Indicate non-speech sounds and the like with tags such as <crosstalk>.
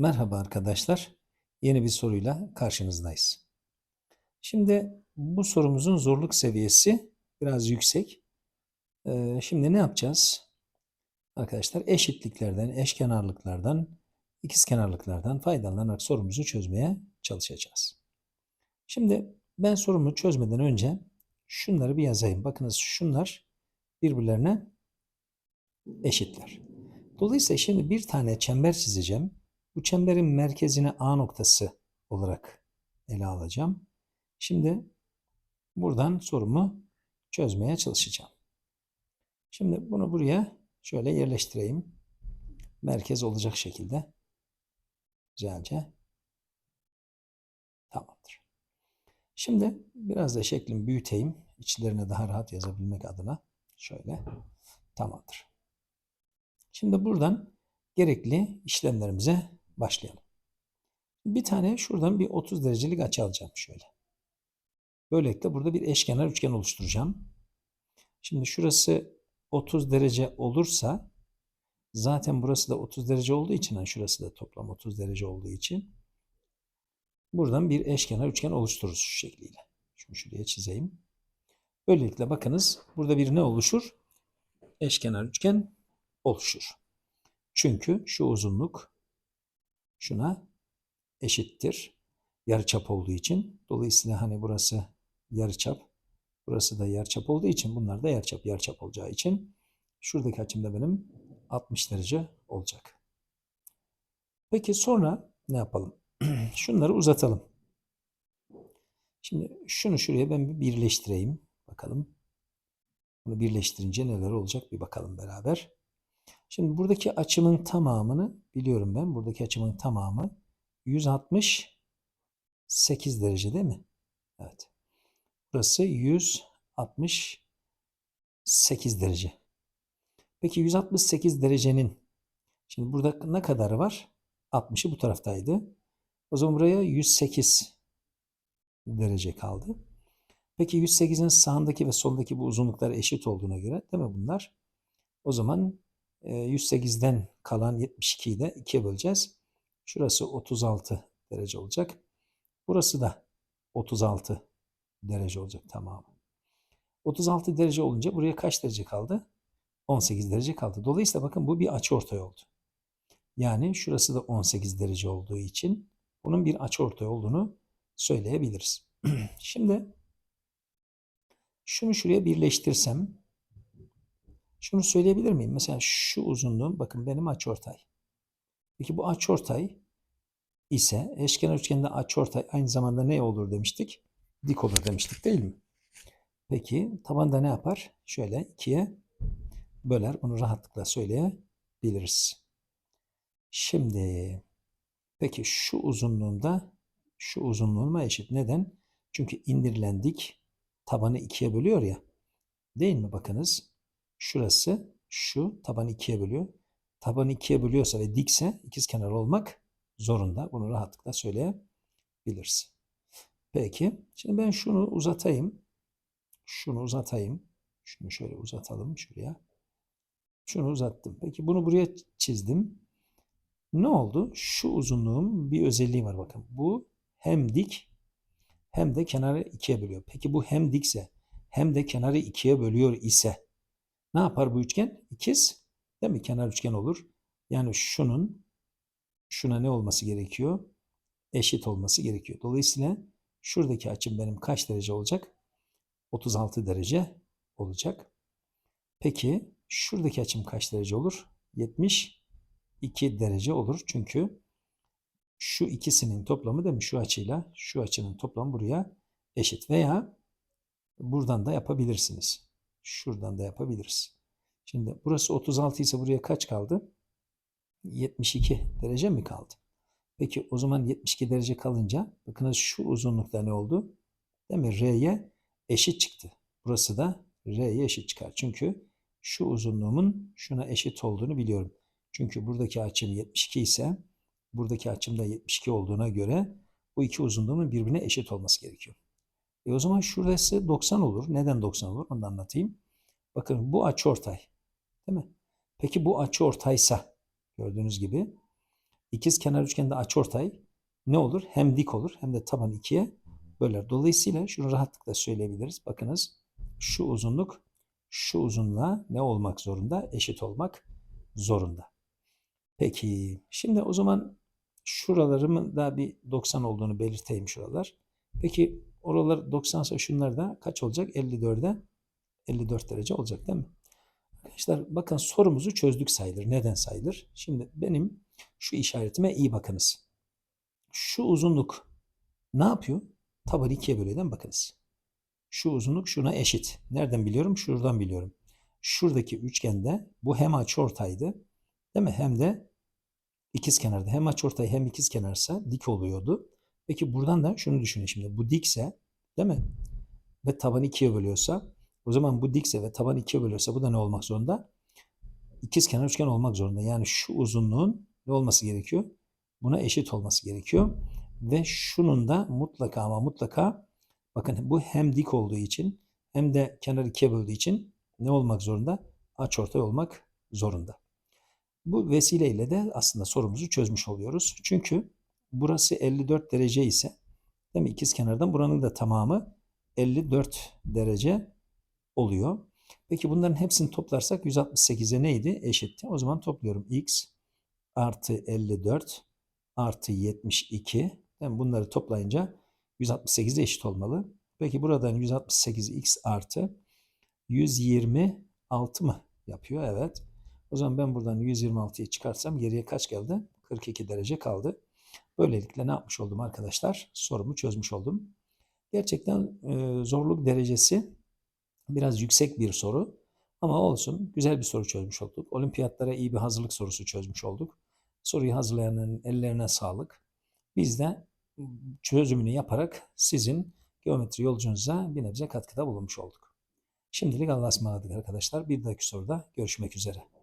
Merhaba arkadaşlar. Yeni bir soruyla karşınızdayız. Şimdi bu sorumuzun zorluk seviyesi biraz yüksek. Ee, şimdi ne yapacağız? Arkadaşlar eşitliklerden, eşkenarlıklardan, ikizkenarlıklardan faydalanarak sorumuzu çözmeye çalışacağız. Şimdi ben sorumu çözmeden önce şunları bir yazayım. Bakınız şunlar birbirlerine eşitler. Dolayısıyla şimdi bir tane çember çizeceğim. Bu çemberin merkezini A noktası olarak ele alacağım. Şimdi buradan sorumu çözmeye çalışacağım. Şimdi bunu buraya şöyle yerleştireyim. Merkez olacak şekilde. Güzelce. Tamamdır. Şimdi biraz da şeklimi büyüteyim. İçlerine daha rahat yazabilmek adına. Şöyle. Tamamdır. Şimdi buradan gerekli işlemlerimize başlayalım. Bir tane şuradan bir 30 derecelik açı alacağım şöyle. Böylelikle burada bir eşkenar üçgen oluşturacağım. Şimdi şurası 30 derece olursa zaten burası da 30 derece olduğu için yani şurası da toplam 30 derece olduğu için buradan bir eşkenar üçgen oluştururuz şu şekliyle. Şunu şuraya çizeyim. Böylelikle bakınız burada bir ne oluşur? Eşkenar üçgen oluşur. Çünkü şu uzunluk şuna eşittir. Yarıçap olduğu için. Dolayısıyla hani burası yarıçap, burası da yarıçap olduğu için bunlar da yarıçap, yarıçap olacağı için şuradaki açım da benim 60 derece olacak. Peki sonra ne yapalım? <clears throat> Şunları uzatalım. Şimdi şunu şuraya ben bir birleştireyim. Bakalım. Bunu birleştirince neler olacak bir bakalım beraber. Şimdi buradaki açımın tamamını biliyorum ben. Buradaki açımın tamamı 168 derece değil mi? Evet. Burası 168 derece. Peki 168 derecenin şimdi burada ne kadarı var? 60'ı bu taraftaydı. O zaman buraya 108 derece kaldı. Peki 108'in sağındaki ve soldaki bu uzunluklar eşit olduğuna göre değil mi bunlar? O zaman 108'den kalan 72'yi de 2'ye böleceğiz. Şurası 36 derece olacak. Burası da 36 derece olacak tamamı. 36 derece olunca buraya kaç derece kaldı? 18 derece kaldı. Dolayısıyla bakın bu bir açıortay oldu. Yani şurası da 18 derece olduğu için bunun bir açıortay olduğunu söyleyebiliriz. <clears throat> Şimdi şunu şuraya birleştirsem şunu söyleyebilir miyim? Mesela şu uzunluğum bakın benim açıortay. Peki bu açıortay ise eşkenar üçgende açıortay aynı zamanda ne olur demiştik? Dik olur demiştik değil mi? Peki tabanda ne yapar? Şöyle ikiye böler. Bunu rahatlıkla söyleyebiliriz. Şimdi peki şu uzunluğunda şu uzunluğuma eşit. Neden? Çünkü indirilen dik tabanı ikiye bölüyor ya. Değil mi? Bakınız. Şurası şu tabanı ikiye bölüyor. Tabanı ikiye bölüyorsa ve dikse ikizkenar olmak zorunda. Bunu rahatlıkla söyleyebiliriz. Peki. Şimdi ben şunu uzatayım. Şunu uzatayım. Şunu şöyle uzatalım şuraya. Şunu uzattım. Peki bunu buraya çizdim. Ne oldu? Şu uzunluğun bir özelliği var bakın. Bu hem dik hem de kenarı ikiye bölüyor. Peki bu hem dikse hem de kenarı ikiye bölüyor ise ne yapar bu üçgen? İkiz. Değil mi? Kenar üçgen olur. Yani şunun şuna ne olması gerekiyor? Eşit olması gerekiyor. Dolayısıyla şuradaki açım benim kaç derece olacak? 36 derece olacak. Peki şuradaki açım kaç derece olur? 72 derece olur. Çünkü şu ikisinin toplamı değil mi? Şu açıyla şu açının toplamı buraya eşit. Veya buradan da yapabilirsiniz. Şuradan da yapabiliriz. Şimdi burası 36 ise buraya kaç kaldı? 72 derece mi kaldı? Peki o zaman 72 derece kalınca bakınız şu uzunlukta ne oldu? Değil mi? R'ye eşit çıktı. Burası da R'ye eşit çıkar. Çünkü şu uzunluğumun şuna eşit olduğunu biliyorum. Çünkü buradaki açım 72 ise buradaki açım da 72 olduğuna göre bu iki uzunluğumun birbirine eşit olması gerekiyor. E o zaman şurası 90 olur. Neden 90 olur? Onu da anlatayım. Bakın bu açı ortay. Değil mi? Peki bu açı ortaysa gördüğünüz gibi İkiz kenar üçgende açıortay ne olur? Hem dik olur hem de taban ikiye böler. Dolayısıyla şunu rahatlıkla söyleyebiliriz. Bakınız şu uzunluk şu uzunluğa ne olmak zorunda? Eşit olmak zorunda. Peki şimdi o zaman şuralarımın da bir 90 olduğunu belirteyim şuralar. Peki oralar 90 ise şunlar da kaç olacak? 54'e 54 derece olacak değil mi? Arkadaşlar bakın sorumuzu çözdük sayılır. Neden sayılır? Şimdi benim şu işaretime iyi bakınız. Şu uzunluk ne yapıyor? Tabanı ikiye bölüyor? Bakınız. Şu uzunluk şuna eşit. Nereden biliyorum? Şuradan biliyorum. Şuradaki üçgende bu hem açıortaydı. Değil mi? Hem de ikiz kenarda. Hem açıortay hem ikiz kenarsa dik oluyordu. Peki buradan da şunu düşünün şimdi. Bu dikse değil mi? Ve tabanı ikiye bölüyorsa o zaman bu dikse ve taban ikiye bölüyorsa bu da ne olmak zorunda? İkiz kenar üçgen olmak zorunda. Yani şu uzunluğun ne olması gerekiyor? Buna eşit olması gerekiyor. Ve şunun da mutlaka ama mutlaka bakın bu hem dik olduğu için hem de kenar ikiye böldüğü için ne olmak zorunda? Açıortay olmak zorunda. Bu vesileyle de aslında sorumuzu çözmüş oluyoruz. Çünkü burası 54 derece ise değil mi? İkiz kenardan buranın da tamamı 54 derece oluyor. Peki bunların hepsini toplarsak 168'e neydi? Eşitti. O zaman topluyorum. X artı 54 artı 72. Yani bunları toplayınca 168'e eşit olmalı. Peki buradan 168 x artı 126 mı yapıyor? Evet. O zaman ben buradan 126'yı çıkarsam geriye kaç geldi? 42 derece kaldı. Böylelikle ne yapmış oldum arkadaşlar? Sorumu çözmüş oldum. Gerçekten e, zorluk derecesi biraz yüksek bir soru. Ama olsun güzel bir soru çözmüş olduk. Olimpiyatlara iyi bir hazırlık sorusu çözmüş olduk. Soruyu hazırlayanın ellerine sağlık. Biz de çözümünü yaparak sizin geometri yolcunuza bir nebze katkıda bulunmuş olduk. Şimdilik Allah'a ısmarladık arkadaşlar. Bir dahaki soruda görüşmek üzere.